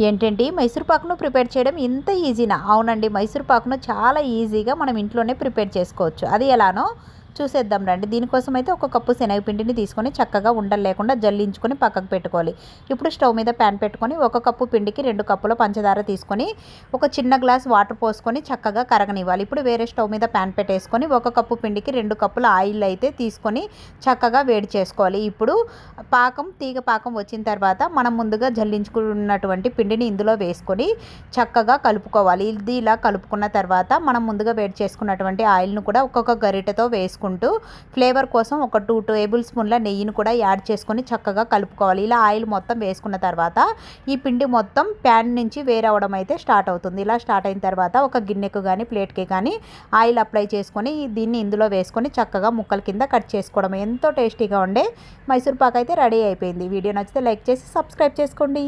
ఏంటండి మైసూర్ పాకును ప్రిపేర్ చేయడం ఇంత ఈజీనా? అవునండి మైసూర్ పాకును చాలా ఈజీగా మనం ఇంట్లోనే ప్రిపేర్ చేసుకోవచ్చు. అది ఎలానో చూసేద్దాం రండి. దీనికోసం అయితే ఒక కప్పు శనగపిండిని తీసుకొని చక్కగా ఉండలు లేకుండా జల్లించుకొని పక్కకు పెట్టుకోవాలి. ఇప్పుడు స్టవ్ మీద ప్యాన్ పెట్టుకొని ఒక కప్పు పిండికి రెండు కప్పుల పంచదార తీసుకొని ఒక చిన్న గ్లాస్ వాటర్ పోసుకొని చక్కగా కరగనివ్వాలి. ఇప్పుడు వేరే స్టవ్ మీద ప్యాన్ పెట్టేసుకొని ఒక కప్పు పిండికి రెండు కప్పుల ఆయిల్ అయితే తీసుకొని చక్కగా వేడి చేసుకోవాలి. ఇప్పుడు పాకం తీగ పాకం వచ్చిన తర్వాత మనం ముందుగా జల్లించుకున్నటువంటి పిండిని ఇందులో వేసుకొని చక్కగా కలుపుకోవాలి. ఇది ఇలా కలుపుకున్న తర్వాత మనం ముందుగా వేడి చేసుకున్నటువంటి ఆయిల్ను కూడా ఒక్కొక్క గరిటెతో చేసుకుంటూ ఫ్లేవర్ కోసం ఒక టూ టేబుల్ స్పూన్ల నెయ్యిని కూడా యాడ్ చేసుకొని చక్కగా కలుపుకోవాలి. ఇలా ఆయిల్ మొత్తం వేసుకున్న తర్వాత ఈ పిండి మొత్తం ప్యాన్ నుంచి వేరవడం అయితే స్టార్ట్ అవుతుంది. ఇలా స్టార్ట్ అయిన తర్వాత ఒక గిన్నెకు కానీ ప్లేట్కి కానీ ఆయిల్ అప్లై చేసుకొని దీన్ని ఇందులో వేసుకొని చక్కగా ముక్కల కింద కట్ చేసుకోవడం ఎంతో టేస్టీగా ఉండే మైసూర్ పాక్ అయితే రెడీ అయిపోయింది. వీడియో నచ్చితే లైక్ చేసి సబ్స్క్రైబ్ చేసుకోండి.